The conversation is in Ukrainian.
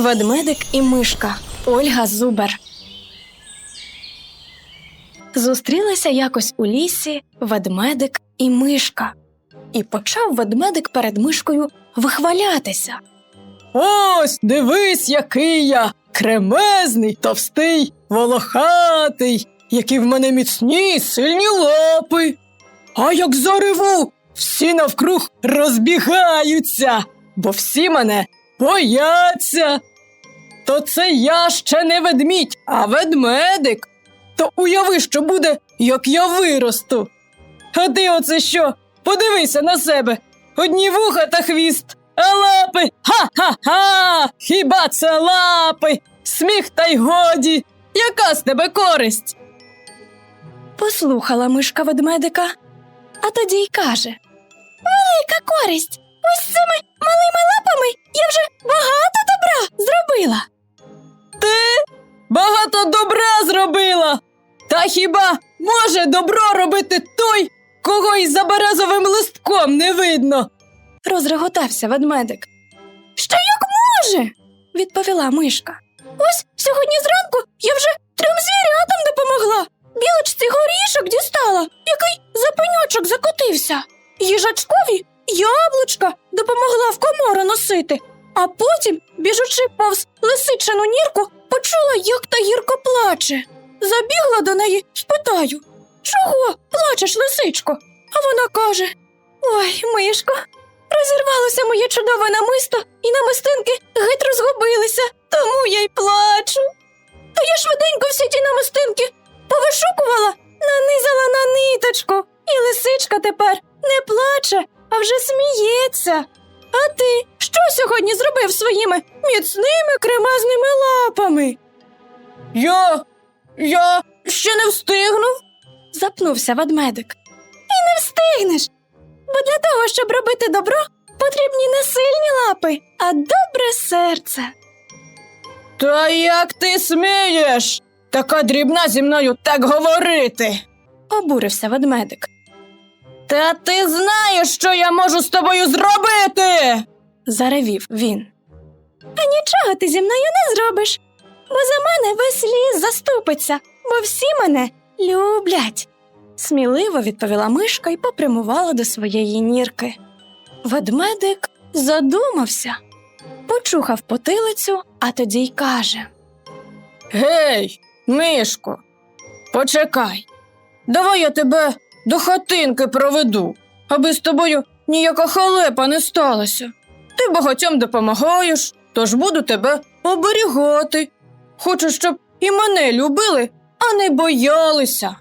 Ведмедик і мишка Ольга Зубер. Зустрілися якось у лісі ведмедик і мишка. І почав ведмедик перед мишкою вихвалятися. Ось дивись, який я кремезний, товстий, волохатий, які в мене міцні, сильні лапи. А як зареву, всі навкруг розбігаються, бо всі мене бояться. То це я ще не ведмідь, а ведмедик. То уяви, що буде, як я виросту. А ти оце що? Подивися на себе. Одні вуха та хвіст, а лапи. Ха-ха-ха! Хіба це лапи? Сміх та й годі. Яка з тебе користь? Послухала мишка ведмедика, а тоді й каже: Велика користь! Ось цими добра зробила. Та хіба може добро робити той, кого й за березовим листком не видно? Розреготався ведмедик. Що як може? відповіла мишка. Ось сьогодні зранку я вже трьом звірятам допомогла. Білочці горішок дістала, який за пеньочок закотився. Їжачкові яблучка допомогла в комору носити, а потім, біжучи повз лисичину нірку, почула, як та гірко плаче. Забігла до неї, спитаю Чого плачеш, лисичко? А вона каже: Ой, мишко, розірвалося моє чудове намисто, і намистинки геть розгубилися, тому я й плачу. Та я швиденько всі ті намистинки повишукувала, нанизала на ниточку, і лисичка тепер не плаче, а вже сміється. А ти що сьогодні зробив своїми міцними кремезними лапами? Я. я ще не встигнув. запнувся ведмедик. І не встигнеш. Бо для того, щоб робити добро, потрібні не сильні лапи, а добре серце. Та як ти смієш? Така дрібна зі мною так говорити. Обурився ведмедик. Та ти знаєш, що я можу з тобою зробити. заревів він. А нічого ти зі мною не зробиш, бо за мене весь ліс заступиться, бо всі мене люблять. Сміливо відповіла мишка і попрямувала до своєї нірки. Ведмедик задумався, почухав потилицю, а тоді й каже: Гей, мишко, почекай. Давай я тебе до хатинки проведу, аби з тобою ніяка халепа не сталася. Ти багатьом допомагаєш, тож буду тебе оберігати. Хочу, щоб і мене любили, а не боялися.